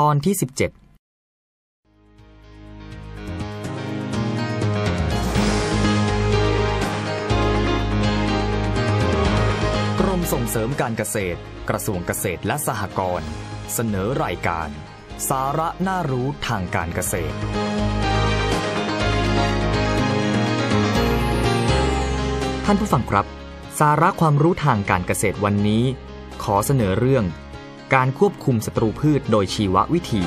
ตอนที่ 17กรมส่งเสริมการเกษตร กระทรวงเกษตรและสหกรณ์เสนอรายการ สาระน่ารู้ทางการเกษตร ท่านผู้ฟังครับ สาระความรู้ทางการเกษตรวันนี้ ขอเสนอเรื่อง การควบคุมศัตรูพืชโดยชีววิธี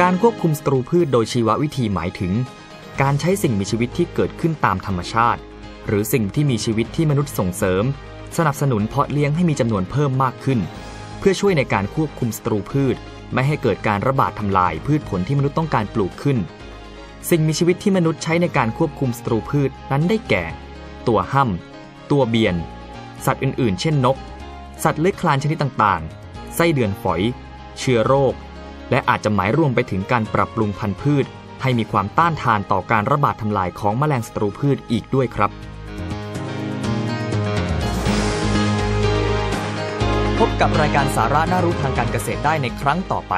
การควบคุมศัตรูพืชโดยชีววิธีหมายถึง การใช้สิ่งมีชีวิตที่เกิดขึ้นตามธรรมชาติ หรือสิ่งที่มีชีวิตที่มนุษย์ส่งเสริม สนับสนุนเพาะเลี้ยงให้มีจำนวนเพิ่มมากขึ้น เพื่อช่วยในการควบคุมศัตรูพืช ไม่ให้เกิดการระบาดทำลายพืชผลที่มนุษย์ต้องการปลูกขึ้น สิ่งมีชีวิตที่มนุษย์ใช้ในการควบคุมศัตรูพืชนั้นได้แก่ ตัวห้ำ ตัวเบียน สัตว์อื่นๆ เช่นนก สัตว์เลื้อยคลานชนิดต่างๆ ไส้เดือนฝอย เชื้อโรค และอาจจะหมายรวมไปถึงการปรับปรุงพันธุ์พืช ให้มีความต้านทานต่อการระบาดทำลายของแมลงศัตรูพืชอีกด้วยครับพบกับรายการสาระน่ารู้ทางการเกษตรได้ในครั้งต่อไป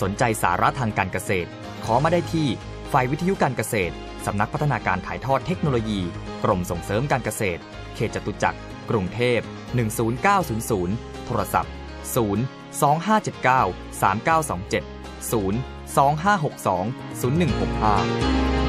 สนใจสาระทางการเกษตร ขอมาได้ที่ ฝ่ายวิทยุการเกษตร สำนักพัฒนาการถ่ายทอดเทคโนโลยี กรมส่งเสริมการเกษตร เขตจตุจักร กรุงเทพ 10900 โทรศัพท์ 0 2579 3927 0 2562 0165